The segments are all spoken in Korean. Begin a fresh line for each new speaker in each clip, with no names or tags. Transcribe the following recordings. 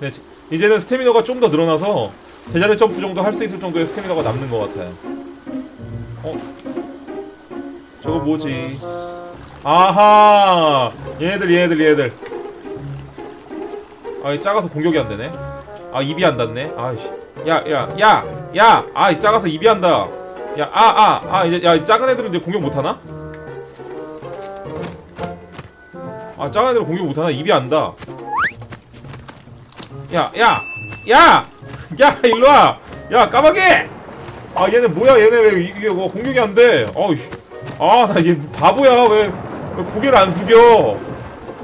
네, 지- 이제는 스태미너가 좀 더 늘어나서 제자리 점프 정도 할 수 있을 정도의 스태미너가 남는 것 같아요. 어? 저거 뭐지? 아하! 얘네들, 얘네들, 얘네들. 아, 이 작아서 공격이 안 되네. 아, 입이 안 닿네. 아이씨. 야, 야, 야, 야! 아, 이 작아서 입이 안 닿아. 야, 아, 아, 아, 이제, 야, 이 작은 애들은 이제 공격 못 하나? 아, 작은 애들은 공격 못 하나? 입이 안 닿아. 야, 야! 야! 야, 일로 와! 야, 까마귀! 아, 얘네 뭐야, 얘네 왜 이게 뭐 공격이 안 돼? 어이. 아, 나 얘 바보야. 왜, 왜 고개를 안 숙여?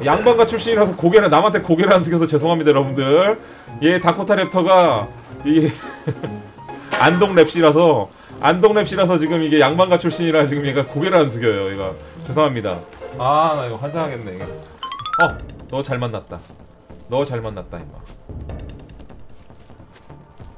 양반가 출신이라서 고개를, 남한테 고개를 안 숙여서 죄송합니다, 여러분들. 얘 다코타 랩터가, 이게, 안동 랩시라서, 안동 랩시라서 지금 이게 양반가 출신이라 지금 얘가 고개를 안 숙여요, 얘가. 죄송합니다. 아, 나 이거 환장하겠네, 이거. 어, 너 잘 만났다. 너 잘 만났다, 임마.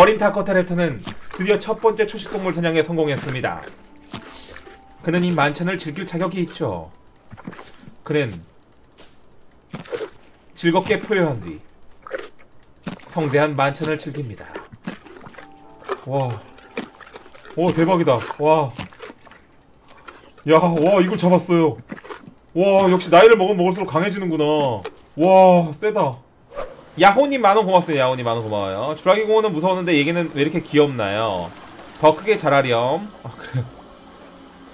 어린 타코타 랩터는 드디어 첫 번째 초식동물 사냥에 성공했습니다. 그는 이 만찬을 즐길 자격이 있죠. 그는 즐겁게 포효한 뒤 성대한 만찬을 즐깁니다. 와, 오 대박이다. 와, 야, 와 이걸 잡았어요. 와, 역시 나이를 먹으면 먹을수록 강해지는구나. 와, 세다. 야호님 만원 고맙습니다. 야호님 만원 고마워요. 주라기 공원은 무서웠는데 얘기는 왜 이렇게 귀엽나요? 더 크게 자라렴. 아, 그래요.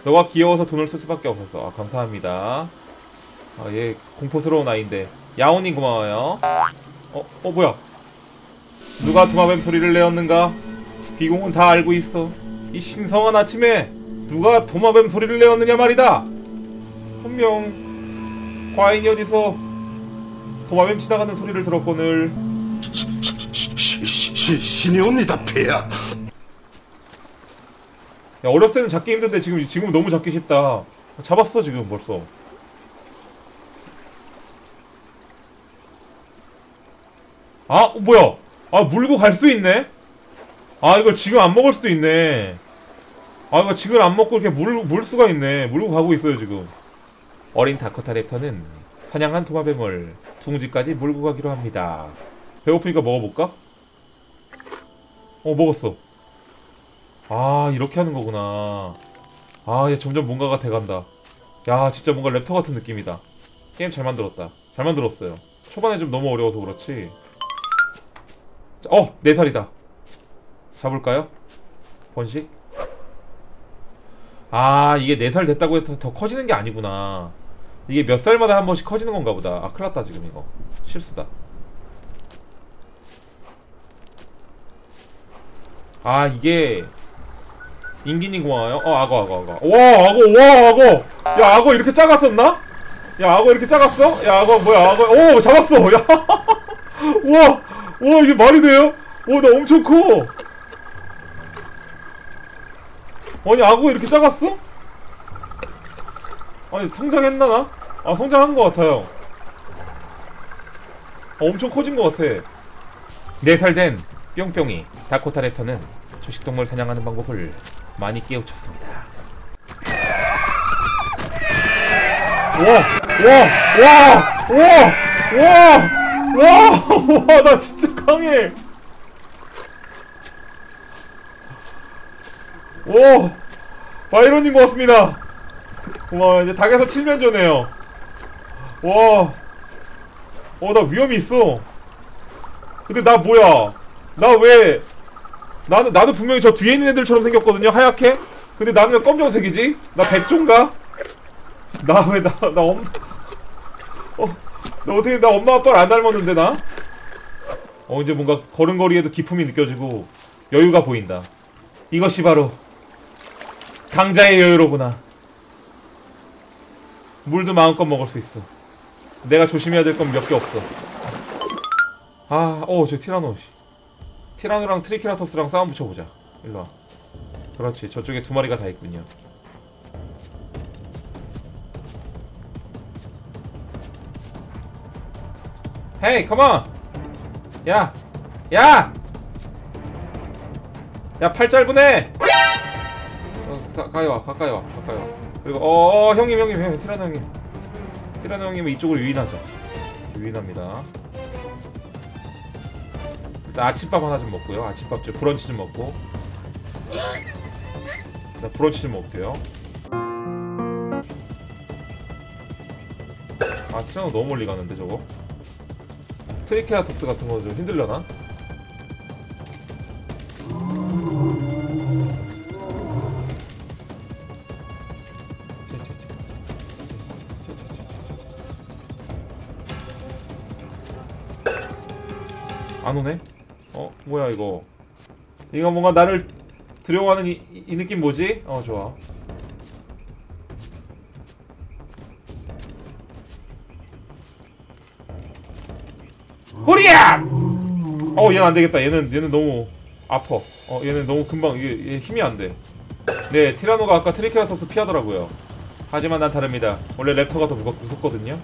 너가 귀여워서 돈을 쓸 수밖에 없었어. 아, 감사합니다. 아, 얘 공포스러운 아이인데. 야호님 고마워요. 어, 어, 뭐야? 누가 도마뱀 소리를 내었는가? 비공은 다 알고 있어. 이 신성한 아침에 누가 도마뱀 소리를 내었느냐 말이다. 분명 과인이 어디서 도마뱀 치다가는 소리를 들었거늘.
시, 시, 신이 옵니다, 폐야.
야, 어렸을 때는 잡기 힘든데 지금 지금 너무 잡기 쉽다. 잡았어 지금 벌써. 아 어, 뭐야? 아 물고 갈 수 있네? 아 이걸 지금 안 먹을 수도 있네. 아 이거 지금 안 먹고 이렇게 물, 물 수가 있네. 물고 가고 있어요 지금. 어린 다코타 랩터는 사냥한 도마뱀을 둥지까지 몰고 가기로 합니다. 배고프니까 먹어볼까? 어 먹었어. 아 이렇게 하는 거구나 아얘 점점 뭔가가 돼간다 야 진짜 뭔가 랩터 같은 느낌이다 게임 잘 만들었다 잘 만들었어요 초반에 좀 너무 어려워서 그렇지 자, 어! 4살이다 잡을까요? 번식? 아 이게 4살 됐다고 해서 더 커지는 게 아니구나 이게 몇 살마다 한 번씩 커지는 건가 보다 아 큰일났다 지금 이거 실수다 아 이게 인기님 고마워요. 어 악어 악어 악어. 와 악어 와 악어. 야 악어 이렇게 작았었나? 야 악어 이렇게 작았어? 야 악어 뭐야 악어. 오 잡았어. 야. 와. 와 이게 말이 돼요? 와나 엄청 커. 아니 악어 이렇게 작았어? 아니 성장했나 나? 아 성장한 것 같아요. 아, 엄청 커진 것 같아. 4살 된 뿅뿅이 다코타 랩터는 초식동물 사냥하는 방법을 많이 깨우쳤습니다. 와, 와, 와, 와, 와, 와, 와, 나 진짜 강해. 오, 바이런님 고맙습니다. 고마워요. 이제 닭에서 칠면 전해요. 와, 어, 나 위험이 있어. 근데 나 뭐야? 나 왜? 나는 나도 분명히 저 뒤에 있는 애들처럼 생겼거든요. 하얗게. 근데 나는 왜 검정색이지? 나 백조인가? 나 왜 나 나 엄. 어, 나 어떻게 나 엄마 아빠를 안 닮았는데 나? 어 이제 뭔가 걸음걸이에도 기품이 느껴지고 여유가 보인다. 이것이 바로 강자의 여유로구나. 물도 마음껏 먹을 수 있어. 내가 조심해야 될 건 몇 개 없어. 아, 어, 저 티라노. 씨. 티라노랑 트리케라톱스랑 싸움 붙여보자. 일로 와. 그렇지. 저쪽에 두 마리가 다 있군요. 헤이, 컴온! 야! 야! 야, 팔 애! 어, 가, 가까이 와, 가까이 와, 가까이 와. 그리고, 어, 어 형님, 형님, 형님, 티라노 형님. 티라노 형님은 이쪽으로 유인하죠. 유인합니다. 일단 아침밥 하나 좀 먹고요. 아침밥 좀 브런치 좀 먹고. 일단 브런치 좀 먹을게요. 아, 티라노 너무 멀리 가는데 저거. 트리케라톱스 같은 거 좀 힘들려나? 안 오네? 어 뭐야 이거? 이거 뭔가 나를 두려워하는 이, 이- 이 느낌 뭐지? 어 좋아. 호리야! 어 얘는 안 되겠다. 얘는 얘는 너무 아퍼 어 얘는 너무 금방 이게 얘 힘이 안돼. 네 티라노가 아까 트리케라톱스 피하더라고요. 하지만 난 다릅니다. 원래 랩터가 더 무섭거든요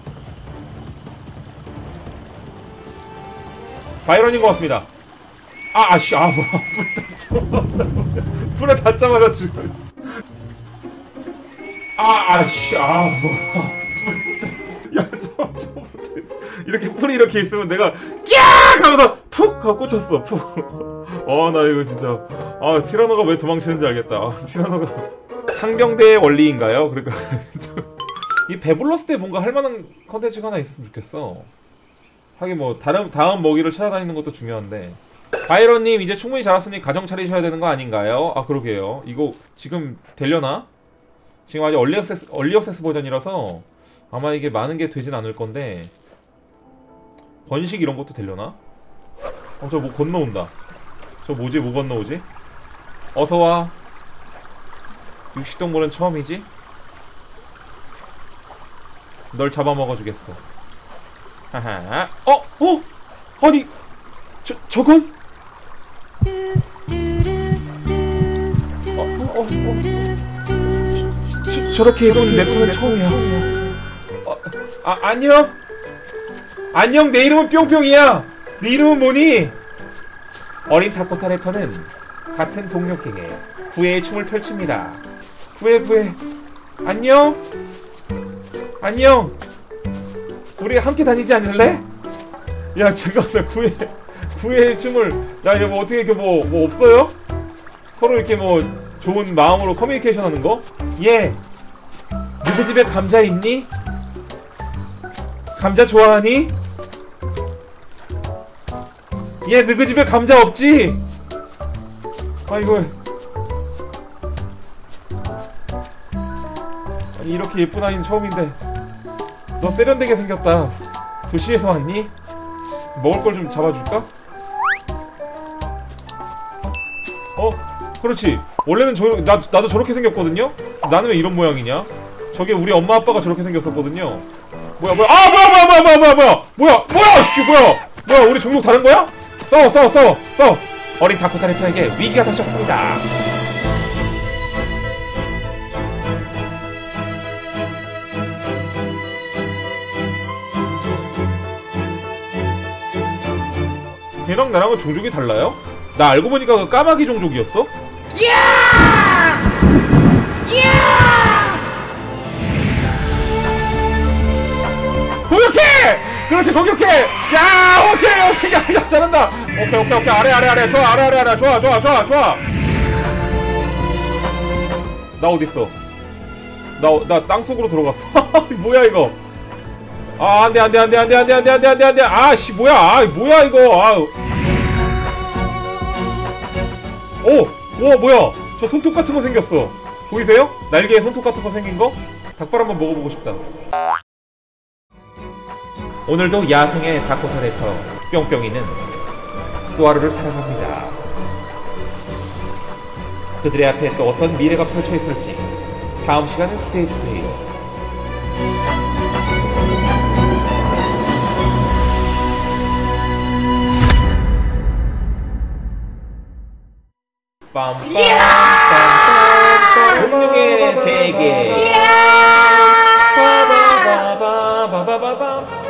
바이런인 것 같습니다. 아, 아씨, 아. 불에 닿자마자, 불에 닿자마자 죽어. 아, 아씨, 아. 야, 저, 저, 이렇게 풀이 이렇게 있으면 내가, 꺄악! 하면서 푹! 하고 꽂혔어, 푹. 어, 나 이거 진짜. 아, 티라노가 왜 도망치는지 알겠다. 아, 티라노가. 창병대의 원리인가요? 그러니까. 이 배불렀을 때 뭔가 할 만한 컨텐츠가 하나 있으면 좋겠어. 하긴 뭐 다른 다음 먹이를 찾아다니는 것도 중요한데 바이런님 이제 충분히 자랐으니 가정 차리셔야 되는 거 아닌가요? 아 그러게요. 이거 지금 되려나? 지금 아직 얼리 액세스 얼리 액세스 버전이라서 아마 이게 많은 게 되진 않을 건데 번식 이런 것도 되려나? 어 저 뭐 건너온다. 저 뭐지? 뭐 건너오지? 어서 와. 육식동물은 처음이지? 널 잡아먹어 주겠어. 어? 어? 아니 저 저건? 어, 어, 어, 저, 저 렇게 해본 랩터는 처음이야. 어, 아 안녕. 안녕. 내 이름은 뿅뿅이야. 네 이름은 뭐니? 어린 타코타 랩터는 같은 동료에게 구애의 춤을 펼칩니다. 구애 구애. 안녕. 안녕. 우리 함께 다니지 않을래? 야 잠깐만 구애 구애 춤을 야 이거 뭐 어떻게 이렇게 뭐 뭐 없어요? 서로 이렇게 뭐 좋은 마음으로 커뮤니케이션 하는 거? 예. 누구 집에 감자 있니? 감자 좋아하니? 얘 누구 집에 감자 없지? 아이고 아니 이렇게 예쁜 아이는 처음인데 너 세련되게 생겼다. 도시에서 왔니? 먹을 걸 좀 잡아줄까? 어? 그렇지. 원래는 저, 나, 나도 저렇게 생겼거든요? 나는 왜 이런 모양이냐? 저게 우리 엄마 아빠가 저렇게 생겼었거든요. 뭐야, 뭐야. 아, 뭐야, 뭐야, 뭐야, 뭐야, 뭐야, 뭐야. 뭐야, 씨, 뭐야. 뭐야, 우리 종족 다른 거야? 싸워, 싸워, 싸워, 싸워. 어린 다코타레터에게 위기가 닥쳤습니다. 걔랑 나랑은 종족이 달라요? 나 알고 보니까 그 까마귀 종족이었어? 공격해! 그렇지 공격해! 야 오케이 오케이. 야, 야 잘한다. 오케이 오케이 오케이. 아래 아래 아래. 좋아 아래 아래 아래. 좋아 좋아 좋아 좋아. 나 어딨어? 나 나 땅속으로 들어갔어. 뭐야 이거 아 안돼 안돼 안돼 안돼 안돼 안돼 안돼 안돼. 안돼 아씨 뭐야? 아 뭐야 이거? 아우 오와 뭐야? 저 손톱 같은 거 생겼어. 보이세요? 날개에 손톱 같은 거 생긴 거? 닭발 한번 먹어보고 싶다. 오늘도 야생의 다코타레터 뿅뿅이는 또 하루를 사랑합니다. 그들의 앞에 또 어떤 미래가 펼쳐 있을지 다음 시간을 기대해주세요. 빰빰 공룡의 세계 빠바바바바바밤